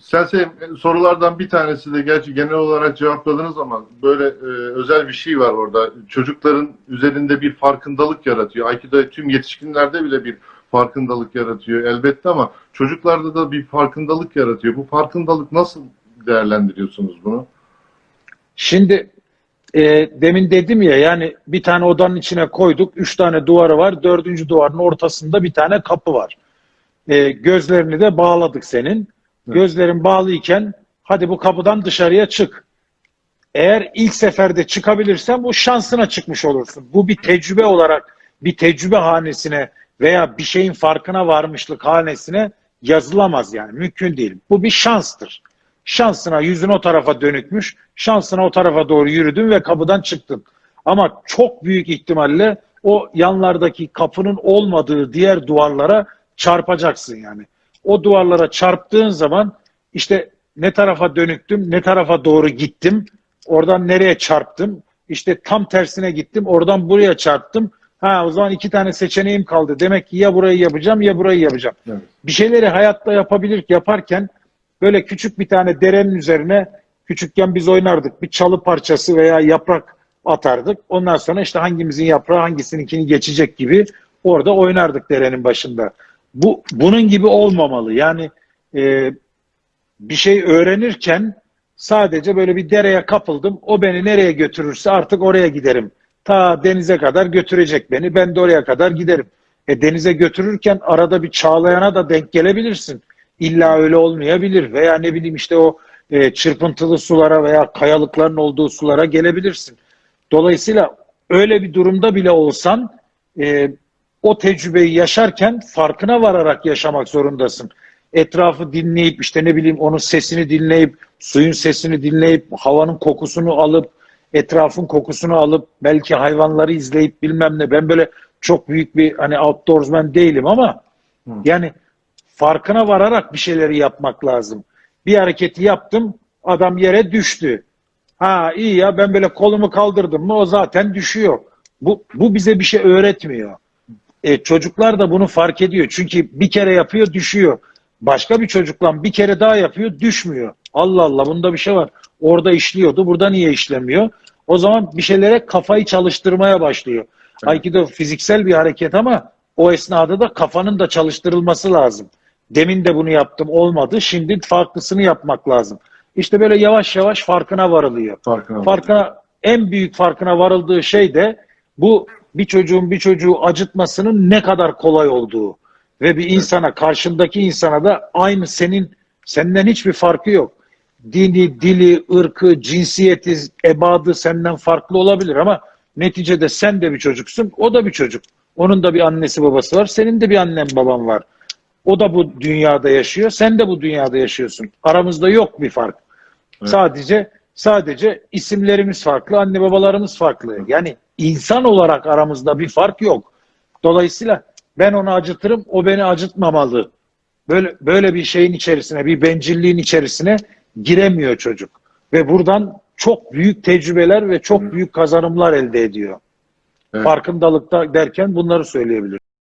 Sensei sorulardan bir tanesi de gerçi genel olarak cevapladınız ama böyle e, özel bir şey var orada. Çocukların üzerinde bir farkındalık yaratıyor. Aikido tüm yetişkinlerde bile bir farkındalık yaratıyor elbette ama çocuklarda da bir farkındalık yaratıyor. Bu farkındalık nasıl değerlendiriyorsunuz bunu? Şimdi e, demin dedim ya yani bir tane odanın içine koyduk. Üç tane duvarı var. Dördüncü duvarın ortasında bir tane kapı var. E, gözlerini de bağladık senin. Gözlerin bağlıyken hadi bu kapıdan dışarıya çık. Eğer ilk seferde çıkabilirsen bu şansına çıkmış olursun. Bu bir tecrübe olarak bir tecrübe hanesine veya bir şeyin farkına varmışlık hanesine yazılamaz yani. Mümkün değil. Bu bir şanstır. Şansına yüzün o tarafa dönükmüş. Şansına o tarafa doğru yürüdün ve kapıdan çıktın. Ama çok büyük ihtimalle o yanlardaki kapının olmadığı diğer duvarlara çarpacaksın yani. O duvarlara çarptığın zaman işte ne tarafa dönüktüm, ne tarafa doğru gittim, oradan nereye çarptım, işte tam tersine gittim, oradan buraya çarptım. Ha o zaman iki tane seçeneğim kaldı. Demek ki ya burayı yapacağım ya burayı yapacağım. Evet. Bir şeyleri hayatta yapabilir yaparken böyle küçük bir tane derenin üzerine küçükken biz oynardık. Bir çalı parçası veya yaprak atardık. Ondan sonra işte hangimizin yaprağı hangisininkini geçecek gibi orada oynardık derenin başında. Bu bunun gibi olmamalı. Yani e, bir şey öğrenirken sadece böyle bir dereye kapıldım. O beni nereye götürürse artık oraya giderim. Ta denize kadar götürecek beni. Ben de oraya kadar giderim. E denize götürürken arada bir çağlayana da denk gelebilirsin. İlla öyle olmayabilir veya ne bileyim işte o e, çırpıntılı sulara veya kayalıkların olduğu sulara gelebilirsin. Dolayısıyla öyle bir durumda bile olsan e, o tecrübeyi yaşarken farkına vararak yaşamak zorundasın. Etrafı dinleyip işte ne bileyim onun sesini dinleyip, suyun sesini dinleyip, havanın kokusunu alıp, etrafın kokusunu alıp, belki hayvanları izleyip bilmem ne. Ben böyle çok büyük bir hani outdoorsman değilim ama Hı. yani farkına vararak bir şeyleri yapmak lazım. Bir hareketi yaptım, adam yere düştü. Ha iyi ya ben böyle kolumu kaldırdım mı o zaten düşüyor. Bu, bu bize bir şey öğretmiyor. E, çocuklar da bunu fark ediyor. Çünkü bir kere yapıyor düşüyor. Başka bir çocukla bir kere daha yapıyor düşmüyor. Allah Allah bunda bir şey var. Orada işliyordu burada niye işlemiyor? O zaman bir şeylere kafayı çalıştırmaya başlıyor. Aikido fiziksel bir hareket ama o esnada da kafanın da çalıştırılması lazım. Demin de bunu yaptım olmadı. Şimdi farklısını yapmak lazım. İşte böyle yavaş yavaş farkına varılıyor. Farkına Farkına en büyük farkına varıldığı şey de bu bir çocuğun bir çocuğu acıtmasının ne kadar kolay olduğu ve bir insana karşındaki insana da aynı senin senden hiçbir farkı yok. Dini, dili, ırkı, cinsiyeti, ebadı senden farklı olabilir ama neticede sen de bir çocuksun, o da bir çocuk. Onun da bir annesi babası var, senin de bir annen baban var. O da bu dünyada yaşıyor, sen de bu dünyada yaşıyorsun. Aramızda yok bir fark. Evet. Sadece sadece isimlerimiz farklı, anne babalarımız farklı. Yani insan olarak aramızda bir fark yok. Dolayısıyla ben onu acıtırım, o beni acıtmamalı. Böyle böyle bir şeyin içerisine, bir bencilliğin içerisine giremiyor çocuk. Ve buradan çok büyük tecrübeler ve çok büyük kazanımlar elde ediyor. Evet. Farkındalıkta derken bunları söyleyebilirim.